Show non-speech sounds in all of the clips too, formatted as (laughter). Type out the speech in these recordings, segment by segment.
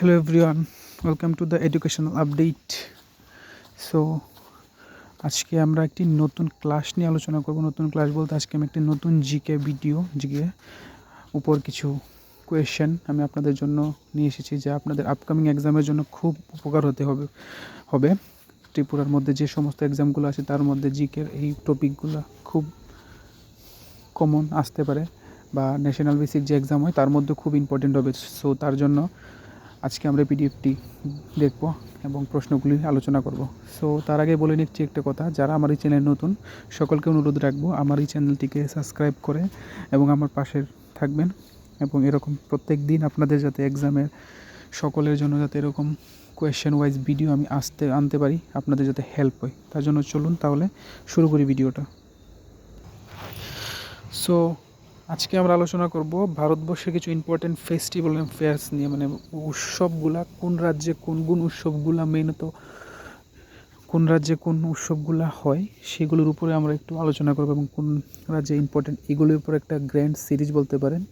hello, everyone. Welcome to the educational update. So, আজকে আমরা একটি নতুন ক্লাস নিয়ে আলোচনা করব। নতুন ক্লাস বলতে আজকে আমি একটি নতুন জিকে ভিডিও জিকে উপর কিছু কোয়েশ্চেন আমি আপনাদের জন্য নিয়ে এসেছি, যা আপনাদের আপকামিং এক্সামের জন্য খুব উপকার হতে হবে হবে। ত্রিপুরার মধ্যে যে সমস্ত এক্সামগুলো আছে, তার মধ্যে জিকের এই টপিকগুলো খুব কমন আসতে পারে, বা ন্যাশনাল বেসিক যে এক্সাম হয়, তার মধ্যে খুব ইম্পর্টেন্ট হবে। সো তার জন্য আজকে আমরা পিডিএফটি দেখব এবং প্রশ্নগুলি আলোচনা করব। সো তার আগে বলে নিচ্ছি একটা কথা, যারা আমার এই চ্যানেল নতুন, সকলকে অনুরোধ রাখব আমার এই চ্যানেলটিকে সাবস্ক্রাইব করে এবং আমার পাশে থাকবেন এবং এরকম প্রত্যেক দিন আপনাদের যাতে এক্সামের সকলের জন্য যাতে এরকম কোয়েশ্চেন ওয়াইজ ভিডিও আমি আসতে, আনতে পারি, আপনাদের যাতে হেল্প হয়। তার জন্য চলুন তাহলে শুরু করি ভিডিওটা সো আজকে আমরা আলোচনা করব ভারতবর্ষে কিছু ইম্পর্টেন্ট ফেস্টিভ্যাল অ্যান্ড ফেয়ার্স নিয়ে মানে উৎসবগুলা কোন রাজ্যে কোন কোন উৎসবগুলা মেনত কোন রাজ্যে কোন উৎসবগুলা হয়, সেগুলোর উপরে আমরা একটু আলোচনা করব এবং কোন রাজ্যে ইম্পর্টেন্ট এগুলোর উপর একটা গ্র্যান্ড সিরিজ বলতে পারেন।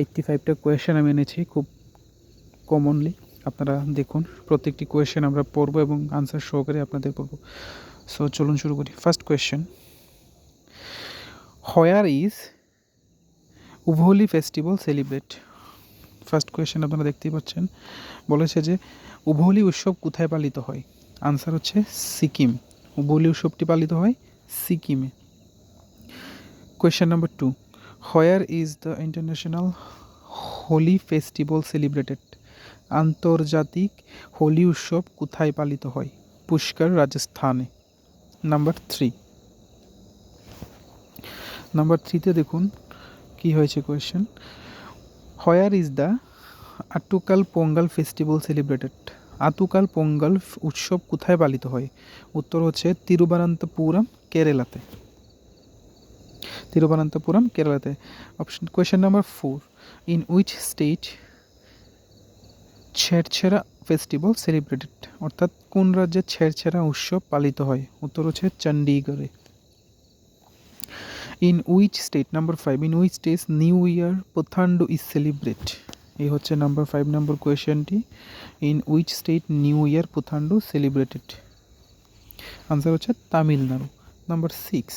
এইট্টি ফাইভটা কোয়েশ্চেন আমি এনেছি খুব কমনলি আপনারা দেখুন, প্রত্যেকটি কোয়েশ্চেন আমরা পড়ব এবং আনসার সহকারে আপনাদের পড়ব। সো চলুন শুরু করি। ফার্স্ট কোয়েশ্চেন হোয়ার ইজ উভলি ফেস্টিভ্যাল সেলিব্রেট ফার্স্ট কোয়েশ্চেন আপনারা দেখতেই পাচ্ছেন। বলেছে যে উভলি উৎসব কোথায় পালিত হয়? আনসার হচ্ছে সিকিম। উভলি উৎসবটি পালিত হয় সিকিমে। Question number two where is the international Holi festival celebrated আন্তর্জাতিক হোলি উৎসব কোথায় পালিত হয়? পুষ্কর রাজস্থানে। নাম্বার থ্রি নাম্বার থ্রিতে দেখুন কি হয়েছে question where is the Attukal Pongal festival celebrated Attukal Pongal উৎসব কোথায় পালিত হয়? উত্তর হচ্ছে তিরুবনন্তপুরম, কেরালাতে। Thiruvananthapuram, কেরালাতে। Option question number four in which state Cherchera festival celebrated অর্থাৎ কোন রাজ্যে ছেড়ছেড়া উৎসব পালিত হয়? উত্তর হচ্ছে চণ্ডীগড়ে in which state number five in which state new year Puthandu is celebrate এই হচ্ছে number five number কোয়েশনটি in which state new year Puthandu celebrated answer হচ্ছে Tamil Nadu number six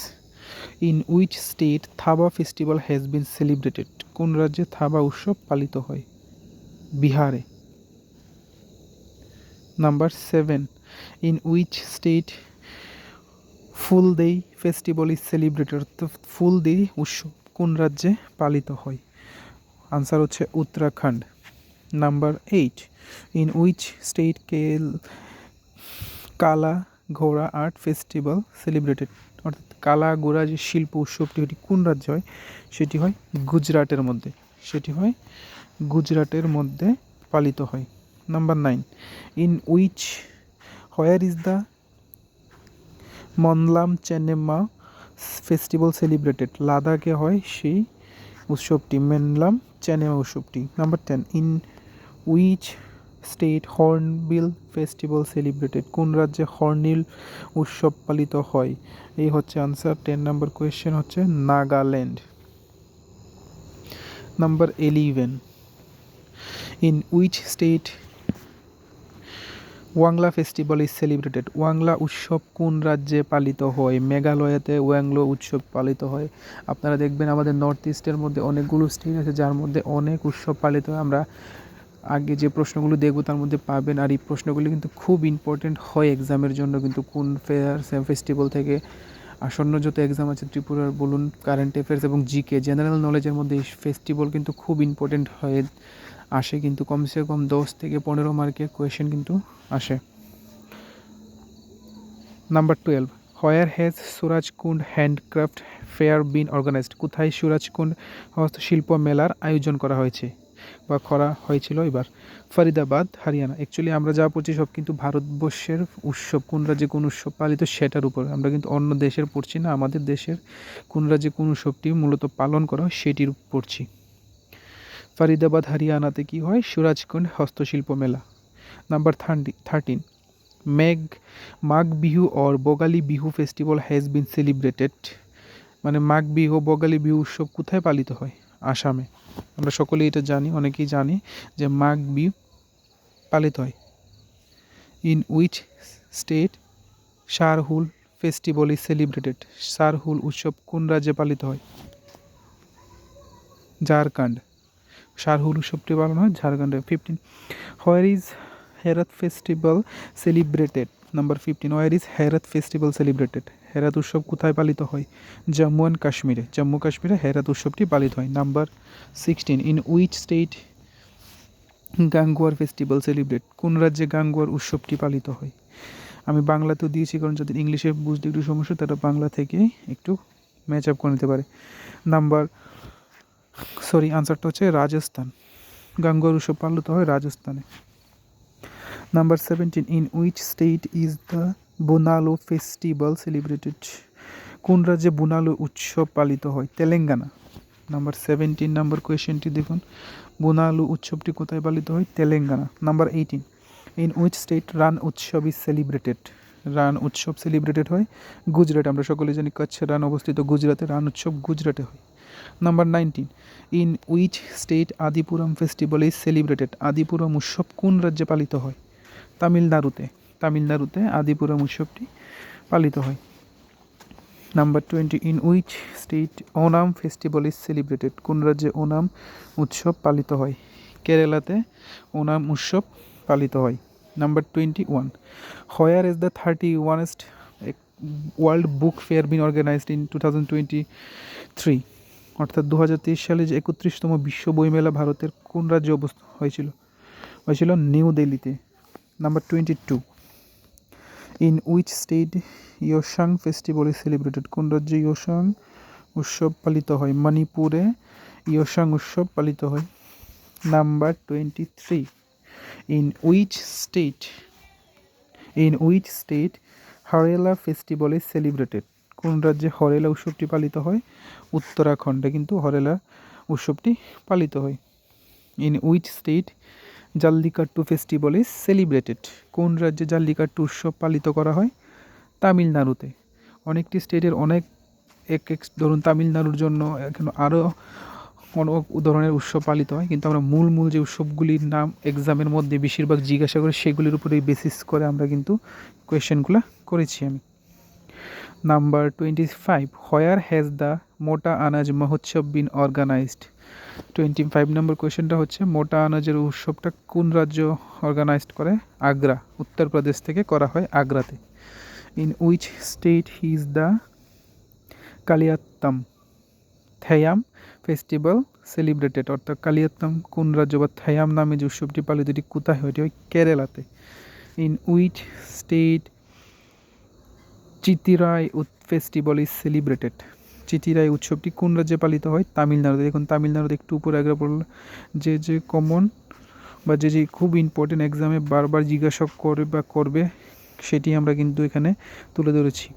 in which state থাবা festival has been celebrated কোন রাজ্যে থাবা উৎসব পালিত হয়? বিহারে। Number seven in which state Phool Dei festival is celebrated ফুল দেই উৎসব কোন রাজ্যে পালিত হয়? আনসার হচ্ছে Uttarakhand. Number eight in which state cane Kala Ghoda art festival celebrated অর্থাৎ কালা গোড়া যে শিল্প উৎসবটি ওটি কোন রাজ্যে হয়? সেটি হয় গুজরাটের মধ্যে। সেটি হয় গুজরাটের মধ্যে পালিত হয়। Number nine in which where is the Monlam Chenmo festival celebrated. লাদাখে হয় সেই উৎসবটি। মেনলাম চেনেমা উৎসবটি। Number ten, in which state Hornbill festival celebrated? কোন রাজ্যে হর্নিল উৎসব পালিত হয়? এই হচ্ছে আনসার। টেন, নাম্বার কোয়েশ্চেন হচ্ছে Nagaland. Number eleven in which state Wangala festival is celebrated. Wangala উৎসব কোন রাজ্যে পালিত হয়? মেঘালয়াতে ওয়াংলো উৎসব পালিত হয়। আপনারা দেখবেন আমাদের নর্থ ইস্টের মধ্যে অনেকগুলো স্টেট আছে, যার মধ্যে অনেক উৎসব পালিত হয়। আমরা আগে যে প্রশ্নগুলো দেখব, তার মধ্যে পাবেন। আর এই প্রশ্নগুলি কিন্তু খুব ইম্পর্টেন্ট হয় এক্সামের জন্য। কিন্তু কোন ফেয়ার ফেস্টিভ্যাল থেকে আসন্ন যত এক্সাম আছে, ত্রিপুরার বলুন কারেন্ট অ্যাফেয়ার্স এবং জিকে জেনারেল নলেজের মধ্যে এই ফেস্টিভ্যাল কিন্তু খুব ইম্পর্টেন্ট হয়ে। আসে কিন্তু কমসে কম দশ থেকে পনেরো মার্কের কোয়েশ্চেন কিন্তু আসে। Number twelve where has Surajkund handcraft fair been organised কোথায় সুরাজকুণ্ড হস্তশিল্প মেলার আয়োজন করা হয়েছে বা করা হয়েছিল এবার? ফরিদাবাদ, হরিয়ানা। অ্যাকচুয়ালি আমরা যা পড়ছি সব কিন্তু ভারতবর্ষের উৎসব, কোন রাজ্যে কোন উৎসব পালিত সেটার উপর। আমরা কিন্তু অন্য দেশের পড়ছি না, আমাদের দেশের কোন রাজ্যে কোন উৎসবটি মূলত পালন করা সেটির পড়ছি। ফরিদাবাদ, হরিয়ানাতে কি হয়? সুরাজকুণ্ড হস্তশিল্প মেলা। নাম্বার থার্টি থার্টিন মেঘ Magh Bihu or Bhogali Bihu festival has been celebrated মানে মাঘ বিহু বগালি বিহু উৎসব কোথায় পালিত হয়? আসামে। আমরা সকলেই এটা জানি, অনেকেই জানি যে মাঘ বিহু পালিত হয়। In which state Sarhul festival is celebrated Sarhul উৎসব কোন রাজ্যে পালিত হয়? ঝাড়খণ্ড। শারহুল উৎসবটি পালন হয় ঝাড়খণ্ডে। Fifteen where is Herath festival celebrated number fifteen where is Herath festival celebrated Herath উৎসব কোথায় পালিত হয়? জম্মু অ্যান্ড কাশ্মীরে। জম্মু কাশ্মীরে হেরাত উৎসবটি পালিত হয়। Number sixteen in which state Gangaur festival celebrate কোন রাজ্যে গাঙ্গুয়ার উৎসবটি পালিত হয়? আমি বাংলাতেও দিয়েছি, কারণ যাদের ইংলিশে বুঝতে একটু সমস্যা তারা বাংলা থেকে একটু ম্যাচ আপ করে নিতে পারে। নাম্বার সরি আনসারটা হচ্ছে রাজস্থান। গাঙ্গুয়ার উৎসব পালিত হয় রাজস্থানে। Number seventeen in which state is the Bonalu festival celebrated কোন রাজ্যে বোনালো উৎসব পালিত হয়? তেলেঙ্গানা। নাম্বার সেভেন্টিন নাম্বার কোয়েশ্চেনটি দেখুন। বোনালু উৎসবটি কোথায় পালিত হয়? Telangana. Number eighteen in which state Rann Utsav is celebrated Rann Utsav celebrated হয় গুজরাট। আমরা সকলে জানি কচ্ছ রান অবস্থিত গুজরাটে। রান উৎসব গুজরাটে হয়। Number nineteen in which state Adipuram festival is celebrated Adipuram উৎসব কোন রাজ্যে পালিত হয়? তামিলনাড়ুতে তামিলনাড়ুতে আদিপুরম উৎসবটি পালিত হয়। Number twenty in which state Onam festival is celebrated কোন রাজ্যে ওনাম উৎসব পালিত হয়? কেরালাতে ওনাম উৎসব পালিত হয়। Number twenty one where is the thirty first world book fair been organised in two thousand twenty three অর্থাৎ দু হাজার তেইশ সালে যে একত্রিশতম বিশ্ব বইমেলা ভারতের কোন রাজ্যে অবস্থিত হয়েছিল? হয়েছিল নিউ দিল্লিতে। Number twenty two. In which state Yaosang festival is celebrated? কোন রাজ্যে ইয়োসাং উৎসব পালিত হয়? মণিপুরে ইয়োসাং উৎসব পালিত হয়। Number twenty three. In which state, in which state Harela festival is celebrated? কোন রাজ্যে হরেলা উৎসবটি পালিত হয়? উত্তরাখণ্ডে কিন্তু হরেলা উৎসবটি পালিত হয়। In which state Jallikattu festival is celebrated কোন রাজ্যে জাল্লিকাট্টু উৎসব পালিত করা হয়? তামিলনাড়ুতে। অনেকটি স্টেটের অনেক, এক এক, ধরুন তামিলনাড়ুর জন্য এখানে আরও অনেক ধরনের উৎসব পালিত হয়। কিন্তু আমরা মূল মূল যে উৎসবগুলির নাম এক্সামের মধ্যে বেশিরভাগ জিজ্ঞাসা করে সেগুলির উপরেই বেসিস করে আমরা কিন্তু কোয়েশ্চেনগুলো করেছি আমি। Number twenty five where has the Mota Anaj Mahotsav been organised twenty five number কোয়েশ্চেনটা হচ্ছে মোটা আনাজের উৎসবটা কোন রাজ্য অর্গানাইজড করে? আগ্রা উত্তরপ্রদেশ থেকে করা হয় আগ্রাতে। In which state is the Kaliyattam Theyyam festival celebrated অর্থাৎ কালিয়াত্তাম কোন রাজ্য বা থেয়াম নামে যে উৎসবটি পালিত, এটি কোথায় হয়? এটি হয় কেরালাতে। In which state Chithirai festival is celebrated Chithirai উৎসবটি কোন রাজ্যে পালিত হয়? তামিলনাড়ুতে। দেখুন, তামিলনাড়ুতে একটু উপরে আগ্রা পড়ল যে যে কমন বা যে যে খুব ইম্পর্টেন্ট এক্সামে বারবার জিজ্ঞাসা করে বা করবে, সেটি আমরা কিন্তু এখানে তুলে ধরেছি।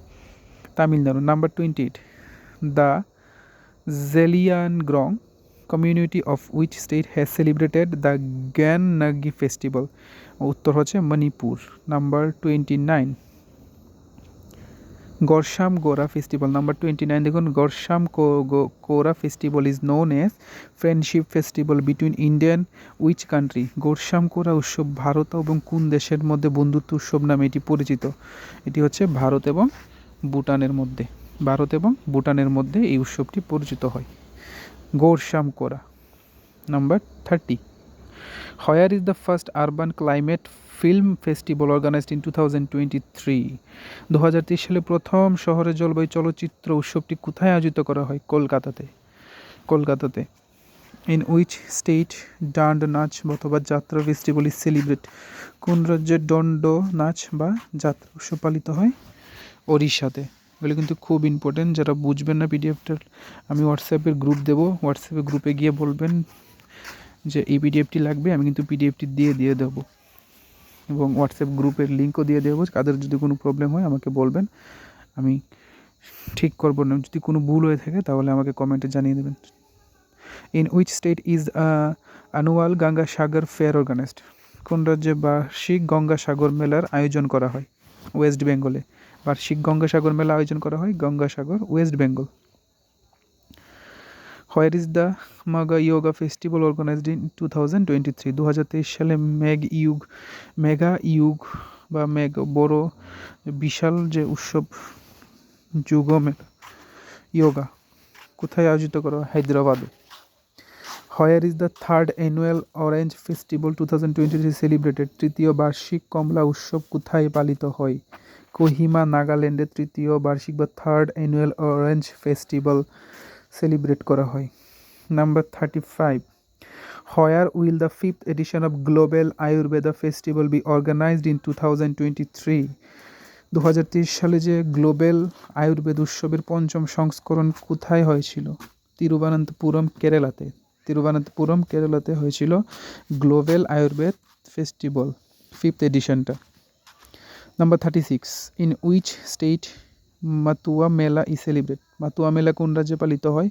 Tamil Nadu number twenty eight the Zeliangrong community of which state has celebrated the Gaan Ngai festival উত্তর হচ্ছে Manipur. Number twenty nine Gorsam Kora festival number twenty nine দেখুন Gorsam Kora festival is known as friendship festival between Indian which country Gorsam Kora উৎসব ভারত এবং কোন দেশের মধ্যে বন্ধুত্ব উৎসব নামে এটি পরিচিত? এটি হচ্ছে ভারত এবং ভুটানের মধ্যে। ভারত এবং ভুটানের মধ্যে এই উৎসবটি পরিচিত হয়। Gorsam Kora number thirty where is the first urban climate film festival organised in two thousand twenty three. দু হাজার তেইশ সালে প্রথম শহরে জলবায়ু চলচ্চিত্র উৎসবটি কোথায় আয়োজিত করা হয়? কলকাতাতে। কলকাতাতে। In which state? ডান্ড নাচ অথবা যাত্রা ফেস্টিভ্যাল ইজ সেলিব্রেট। কোন রাজ্যে দণ্ড নাচ বা যাত্রা উৎসব পালিত হয়? ওড়িশাতে। এগুলো কিন্তু খুব ইম্পর্টেন্ট যারা বুঝবেন না পিডিএফটার আমি হোয়াটসঅ্যাপের গ্রুপ দেবো। হোয়াটসঅ্যাপে গ্রুপে গিয়ে বলবেন যে, এই পিডিএফটি লাগবে, আমি কিন্তু পিডিএফটি দিয়ে দিয়ে দেবো। এবং হোয়াটসঅ্যাপ গ্রুপের লিঙ্কও দিয়ে দেবো। কাদের যদি কোনো প্রবলেম হয় আমাকে বলবেন। আমি ঠিক করব না। যদি কোনো ভুল হয়ে থাকে তাহলে আমাকে কমেন্টে জানিয়ে দেবেন। In which state is annual Gangasagar fair organised কোন রাজ্যে বার্ষিক গঙ্গাসাগর মেলার আয়োজন করা হয়? ওয়েস্ট বেঙ্গলে বার্ষিক গঙ্গাসাগর মেলা আয়োজন করা হয়। Gangasagar West Bengal where is the Magha yoga festival organised in two thousand twenty three দু হাজার তেইশ সালে মেগ ইউগ মেগা ইউগ বা মেগ বড় বিশাল যে উৎসব যুগ ইয়োগা, কোথায় আয়োজিত করা হয়? হায়দ্রাবাদে। Where is the third annual orange festival two thousand twenty three celebrated তৃতীয় বার্ষিক কমলা উৎসব কোথায় পালিত হয়? কোহিমা নাগাল্যান্ডে তৃতীয় বার্ষিক বা third annual orange festival celebrate করা হয়। Number thirty five where will the fifth edition of global Ayurveda festival be organised in two thousand twenty three দু হাজার তেইশ সালে যে গ্লোবাল আয়ুর্বেদ উৎসবের পঞ্চম সংস্করণ কোথায় হয়েছিল? তিরুবনন্তপুরম, কেরালাতে। তিরুবনন্তপুরম, কেরালাতে হয়েছিল global Ayurveda festival fifth এডিশনটা number thirty six in which state Matua Mela is celebrate মাতুয়া মেলা কোন রাজ্যে পালিত হয়?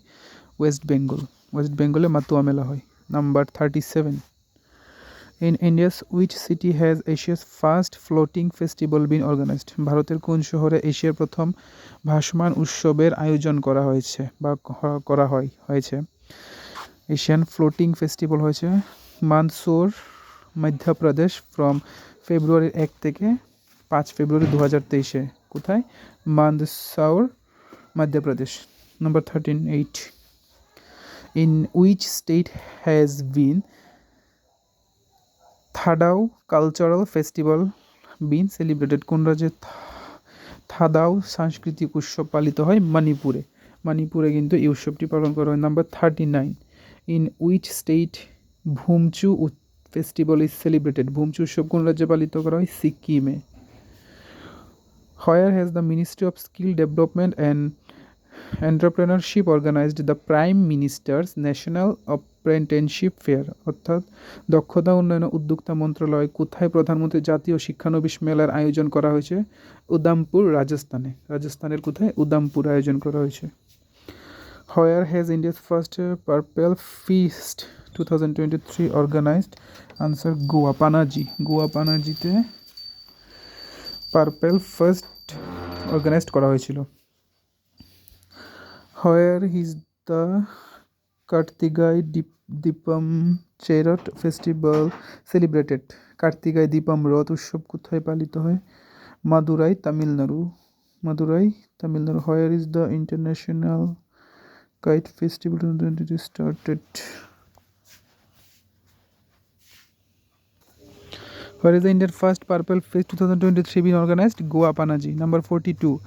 ওয়েস্ট বেঙ্গল ওয়েস্ট বেঙ্গলে মাতুয়া মেলা হয়। Number thirty seven in India's which city has Asia's first floating festival been organised ভারতের কোন শহরে এশিয়ার প্রথম ভাসমান উৎসবের আয়োজন করা হয়েছে বা করা হয়, হয়েছে? এশিয়ান ফ্লোটিং ফেস্টিভ্যাল হয়েছে মানসোর, মধ্যপ্রদেশ ফ্রম ফেব্রুয়ারির এক থেকে পাঁচ ফেব্রুয়ারি দু হাজার তেইশে। কোথায়? Mandsaur Madhya Pradesh number thirteen eight in which state has been Thadou cultural festival been celebrated কোন রাজ্যে থাদাও সাংস্কৃতিক উৎসব পালিত হয়? মণিপুরে। মণিপুরে কিন্তু এই উৎসবটি পালন করা হয়। Number thirty nine in which state Bhumchu festival is celebrated Bhumchu উৎসব কোন রাজ্যে পালিত করা হয়? সিকিমে। Where has the ministry of skill development and entrepreneurship organised the prime minister's national apprenticeship fair অর্থাৎ দক্ষতা উন্নয়ন উদ্যোক্তা মন্ত্রণালয়, কোথায় প্রধানমন্ত্রী জাতীয় শিক্ষানবিশ মেলার আয়োজন করা হয়েছে? উদামপুর, রাজস্থানে। রাজস্থানের কোথায়? উদামপুর আয়োজন করা হয়েছে। Where has India's first purple fest two thousand twenty three organised answer Goa Panaji Goa পানাজিতে purple first organised করা হয়েছিল। Where is the Karthigai Deepam chariot festival celebrated Karthigai Deepam রথ উৎসব কোথায় পালিত হয় Madurai Tamil Nadu Madurai Tamil Nadu where is the international kite festival started Where is the Indian first Purple Fest 2023 being organized? Goa Panaji. Number 42.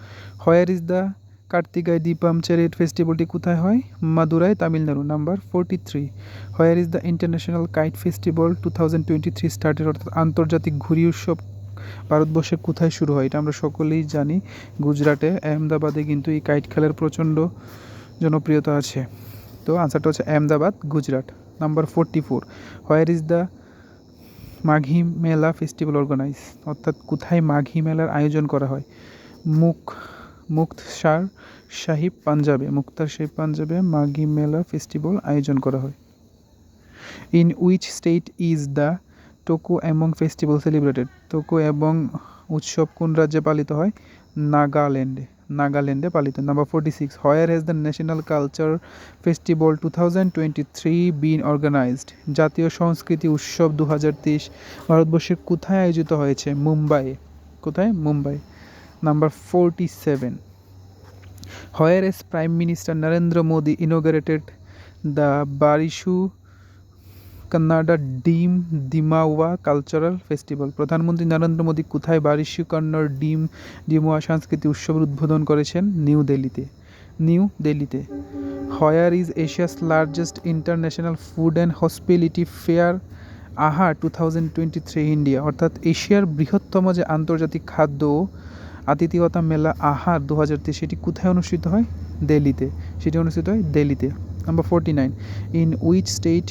Where is the Karthigai Deepam chariot ফেস্টিভ্যালটি কোথায় হয়? Madurai, Tamil Nadu, number forty three where is the international kite festival two thousand twenty three started অর্থাৎ আন্তর্জাতিক ঘুড়ি উৎসব ভারতবর্ষে কোথায় শুরু হয়? এটা আমরা সকলেই জানি। গুজরাটে, আহমেদাবাদে কিন্তু এই কাইট খেলার প্রচণ্ড জনপ্রিয়তা আছে। তো আনসারটা হচ্ছে Ahmedabad, Gujarat, number forty four where is the Maghi Mela festival organise অর্থাৎ কোথায় মাঘী মেলার আয়োজন করা হয়? মুখ মুক্তসার সাহিব পাঞ্জাবে, মুক্তার সাহিব পাঞ্জাবে মাঘী মেলা ফেস্টিভ্যাল আয়োজন করা হয়। In which state is the Tokhu Emong festival celebrated Tokhu এবং উৎসব কোন রাজ্যে পালিত হয়? নাগাল্যান্ডে। নাগাল্যান্ডে পালিত। Number forty six where has the national culture festival two thousand twenty three been organised জাতীয় সংস্কৃতি উৎসব দু হাজার তেইশ ভারতবর্ষের কোথায় আয়োজিত হয়েছে? মুম্বাইয়ে। কোথায়? Mumbai number forty seven where has prime minister Narendra Modi inaugurated the Barisu Kannada Dimdimava cultural festival প্রধানমন্ত্রী নরেন্দ্র মোদী কোথায় বারিশু কন্নড় ডিম ডিমোয়া সাংস্কৃতিক উৎসবের উদ্বোধন করেছেন নিউ দিল্লিতে নিউ দিল্লিতে where is Asia's largest international food and hospitality fair Aahar two thousand twenty three India অর্থাৎ এশিয়ার বৃহত্তম যে আন্তর্জাতিক খাদ্য আতিথেয়তা মেলা আহার দু হাজার তেইশ সেটি কোথায় অনুষ্ঠিত হয়? দিল্লিতে। সেটি অনুষ্ঠিত হয় দিল্লিতে। Number forty nine in which state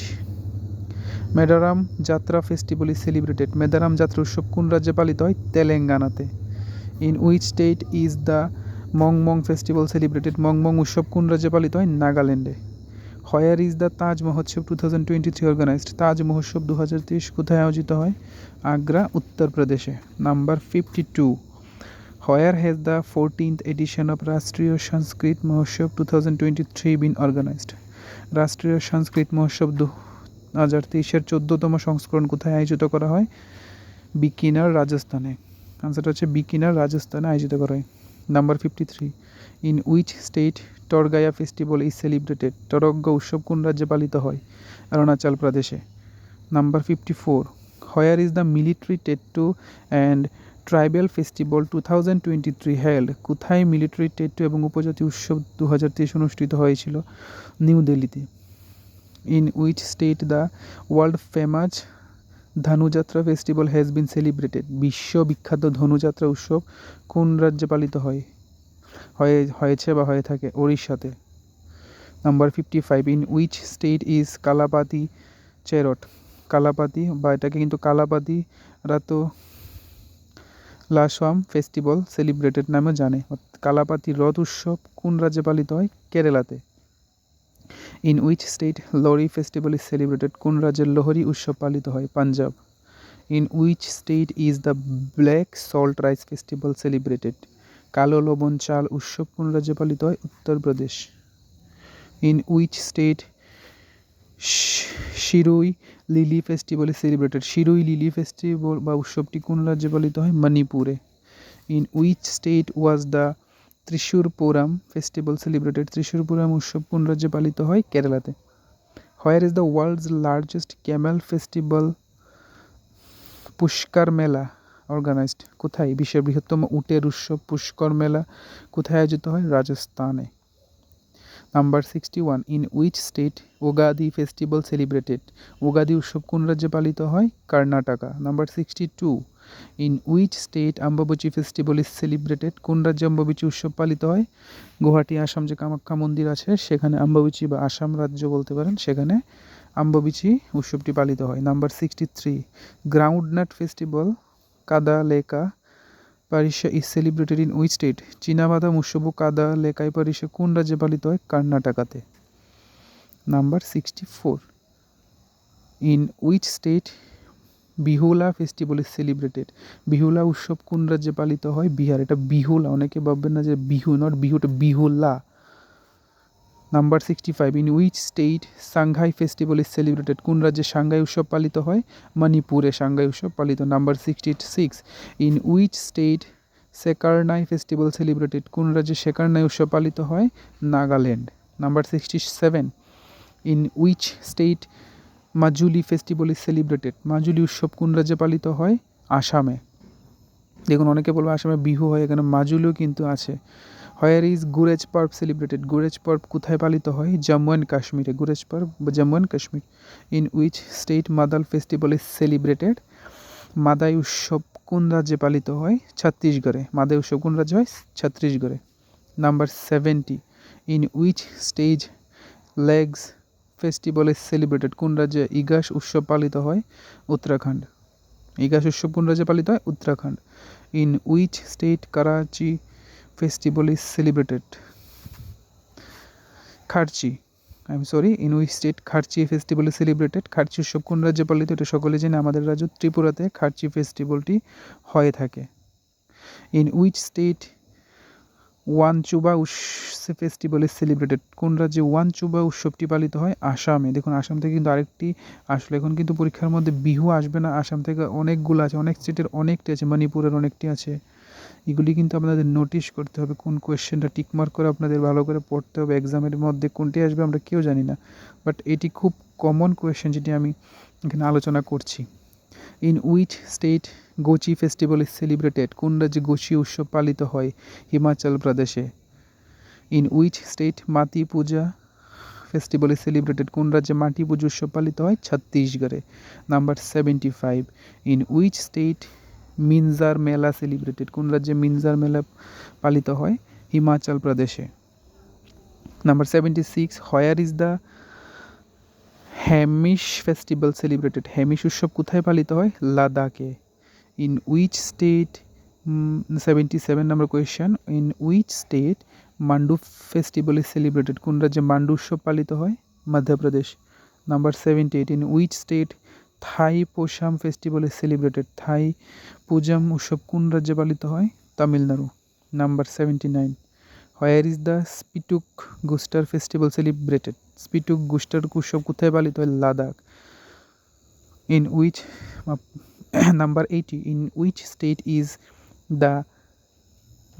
Medaram Jatra festival is celebrated মেদারাম যাত্রা উৎসব কোন রাজ্যে পালিত হয়? তেলেঙ্গানাতে। In which state is the মংমং ফেস্টিভ্যাল সেলিব্রেটেড মংমং উৎসব কোন রাজ্যে পালিত হয়? নাগাল্যান্ডে। হোয়ার is the Taj Mahotsav two thousand twenty three organised Taj Mahotsav দু হাজার তেইশ কোথায় আয়োজিত হয়? আগ্রা, উত্তরপ্রদেশে। Number fifty two where has the fourteenth edition of রাষ্ট্রীয় সংস্কৃত মহোৎসব two thousand twenty three been organised Rashtriya সংস্কৃত মহোৎসব দু হাজার তেইশের চোদ্দোতম সংস্করণ কোথায় আয়োজিত করা হয়? বিকিনার রাজস্থানে। আনসারটা হচ্ছে বিকিনার রাজস্থানে আয়োজিত করা হয়। Number fifty three in which state Torgya festival is celebrated Torgya উৎসব কোন রাজ্যে পালিত হয়? অরুণাচল প্রদেশে number fifty four where is the military tattoo and tribal festival two thousand twenty three held কোথায় মিলিটারি টেট্টু এবং উপজাতি উৎসব দু হাজার তেইশ অনুষ্ঠিত হয়েছিল নিউ দিল্লিতে। In which state the world famous Dhanu Jatra festival has been celebrated বিশ্ববিখ্যাত ধনুযাত্রা উৎসব কোন রাজ্যে পালিত হয়? হয়ে, হয়েছে বা হয়ে থাকে ওড়িশাতে। Number fifty five in which state is Kalapathi chariot Kalapathi বা এটাকে কিন্তু কালাপাতি রাতো লাসওয়াম ফেস্টিভ্যাল সেলিব্রেটেড নামে জানে। কালাপাতি রথ উৎসব কোন রাজ্যে পালিত হয়? কেরালাতে। In which state Lohri festival is celebrated? কোন রাজ্যের লোহরি উৎসব পালিত হয়? Punjab. In which state is the black salt rice festival celebrated? কালো লবণ চাল উৎসব কোন রাজ্যে পালিত হয়? Uttar Pradesh. In which state Shirui lily festival celebrated Shirui lily festival বা উৎসবটি কোন রাজ্যে পালিত হয়? মণিপুরে। In which state was the Thrissur Pooram festival celebrated Thrissur Pooram উৎসব কোন রাজ্যে পালিত হয়? কেরালাতে। Where is the world's largest camel festival Pushkar Mela organised কোথায়? বিশ্বের বৃহত্তম উটের উৎসব পুষ্কর মেলা। কোথায় আয়োজিত হয়? রাজস্থানে। Number sixty one in which state Ugadi festival celebrated Ugadi উৎসব কোন রাজ্যে পালিত হয়? Karnataka. Number sixty two in which state Ambubachi festival is celebrated কোন রাজ্যে আম্বাবুচি উৎসব পালিত হয়? গুয়াহাটি, আসাম যে কামাখ্যা মন্দির আছে, সেখানে আম্বাবুচি বা আসাম রাজ্য বলতে পারেন, সেখানে আম্বাবুচি উৎসবটি পালিত হয়। Number sixty three groundnut festival Kadalekai Parishe is celebrated in which state? চীনাবাদাম উৎসব কাদা লেকাই পারিসা কোন রাজ্যে পালিত হয় কর্ণাটকাতে? Number sixty four. In which state? Bihula festival is celebrated. Bihula উৎসব কোন রাজ্যে পালিত হয়? বিহার। এটা বিহুলা, অনেকে ভাববেন না যে Bihu, not বিহুটা Bihula. Number sixty five in which state Sangai festival is celebrated কোন রাজ্যে সাংঘাই উৎসব পালিত হয়? মণিপুরে সাংঘাই উৎসব পালিত। Number sixty six in which state Sekrenyi festival celebrated কোন রাজ্যে সেকারনাই উৎসব পালিত হয়? Nagaland. Number sixty seven in which state Majuli festival is celebrated Majuli উৎসব কোন রাজ্যে পালিত হয়? আসামে। দেখুন, অনেকে বলবে আসামে বিহু হয়, এখানে মাজুলিও কিন্তু আছে। Where is Gurez পার্ব celebrated Gurez পার্ব কোথায় পালিত হয়? জম্মু অ্যান্ড কাশ্মীরে Gurez Parv Jammu and Kashmir in which state Madai festival is celebrated Madai উৎসব কোন রাজ্যে পালিত হয়? ছত্তিশগড়ে মাদাই উৎসব কোন রাজ্যে হয়? ছত্তিশগড়ে number seventy in which state legs festival is celebrated কোন রাজ্যে ইগাস উৎসব পালিত হয়? উত্তরাখণ্ড ইগাস উৎসব কোন রাজ্যে পালিত হয়? Uttarakhand in which state Karachi festival is celebrated Kharchi I am sorry in which state Kharchi festival celebrated Kharchi উৎসব কোন রাজ্যে পালিত? এটা সকলে জানে, আমাদের রাজ্য ত্রিপুরাতে খার্চি ফেস্টিভ্যালটি হয়ে থাকে। In which state Wan Chuba festival is celebrated কোন রাজ্যে ওয়ান চুবা উৎসবটি পালিত হয়? আসামে। দেখুন, আসাম থেকে কিন্তু আরেকটি, আসলে এখন কিন্তু পরীক্ষার মধ্যে বিহু আসবে না। আসাম থেকে অনেকগুলো আছে, অনেক স্টেটের অনেকটি আছে, মণিপুরের অনেকটি আছে। এগুলি কিন্তু আপনাদের নোটিশ করতে হবে কোন কোয়েশ্চেনটা টিকমার্ক করে আপনাদের ভালো করে পড়তে হবে এক্সামের মধ্যে কোনটি আসবে আমরা কেউ জানি না। বাট এটি খুব কমন কোয়েশ্চেন যেটি আমি এখানে আলোচনা করছি। In which state Gochi festival is celebrated কোন রাজ্যে গোচি উৎসব পালিত হয়? হিমাচল প্রদেশে। ইন উইচ স্টেট মাতি পূজা ফেস্টিভ্যাল ইজ সেলিব্রেটেড কোন রাজ্যে মাটি পুজো উৎসব পালিত হয়? ছত্তিশগড়ে। Number seventy five in which state Minjar Mela celebrated কোন রাজ্যে মিনজার মেলা পালিত হয়? হিমাচল প্রদেশে। Number seventy six where is the Hemis festival celebrated Hemis উৎসব কোথায় পালিত হয়? লাদাখে। In which state seventy seven number question in which state Mandu festival is celebrated কোন রাজ্যে মান্ডু উৎসব পালিত হয়? Madhya Pradesh. Number seventy eight in which state Thai Poosam festival celebrated Thai Poosam উৎসব কোন রাজ্যে পালিত হয়? Tamil Nadu. Number seventy nine. Where is the Spituk Gustor festival celebrated? Spituk Gustor উৎসব কোথায় পালিত হয়? Ladakh. In which (clears throat) number eighty. In which state is the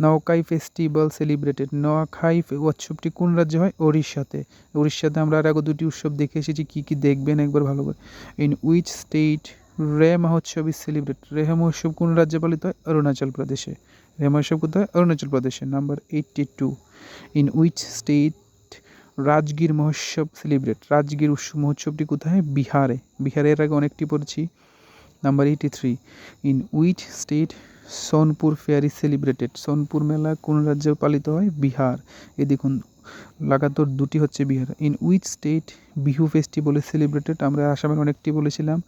Nuakhai festival celebrated. Nuakhai উৎসবটি কোন রাজ্যে হয়? ওড়িশাতে। উড়িষ্যাতে আমরা আর আগে দুটি উৎসব দেখে এসেছি, কী কী দেখবেন একবার ভালো করে। ইন উইচ স্টেট রে মহোৎসব ইজ সেলিব্রেট রেহ মহোৎসব কোন রাজ্যে পালিত হয়? অরুণাচল প্রদেশে। রে মহোৎসব কোথায়? অরুণাচল প্রদেশে। Number eighty two in which state Rajgir Mahotsav celebrate Rajgir উৎসব মহোৎসবটি কোথায়? বিহারে। বিহারের আগে অনেকটি পড়েছি। Number eighty three in which state Sonpur fair is celebrated. Sonpur Mela কোন রাজ্যে পালিত হয়? বিহার। এ দেখুন, লাগাতার দুটি হচ্ছে Bihar. In which state Bihu festival is celebrated আমরা আসামের অনেকটি বলেছিলাম।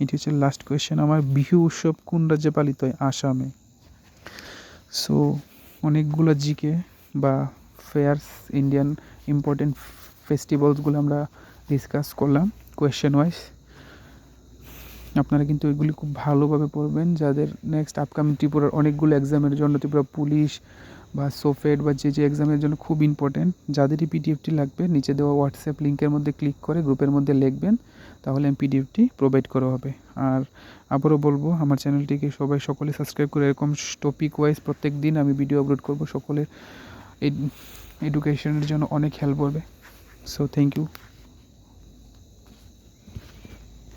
এটি হচ্ছে লাস্ট কোয়েশ্চেন আমার। বিহু উৎসব কোন রাজ্যে পালিত হয়? আসামে। সো অনেকগুলো জিকে বা ফেয়ার্স ইন্ডিয়ান ইম্পর্টেন্ট ফেস্টিভ্যালসগুলো আমরা ডিসকাস করলাম। কোয়েশ্চেন ওয়াইজ আপনারা কিন্তু এগুলি খুব ভালোভাবে পড়বেন। যাদের নেক্সট আপকামিং ত্রিপুরার অনেকগুলো এক্সামের জন্য ত্রিপুরা পুলিশ বা সোফেট বা যে যে এক্সামের জন্য খুব ইম্পর্টেন্ট যাদেরই পিডিএফটি লাগবে, নিচে দেওয়া হোয়াটসঅ্যাপ লিঙ্কের মধ্যে ক্লিক করে গ্রুপের মধ্যে লিখবেন, তাহলে আমি পিডিএফটি প্রোভাইড করা হবে। আর আবারও বলব, আমার চ্যানেলটিকে সবাই সকলে সাবস্ক্রাইব করে এরকম টপিক ওয়াইজ প্রত্যেক দিন আমি ভিডিও আপলোড করব। সকলের এডুকেশনের জন্য অনেক হেল্প করবে। So thank you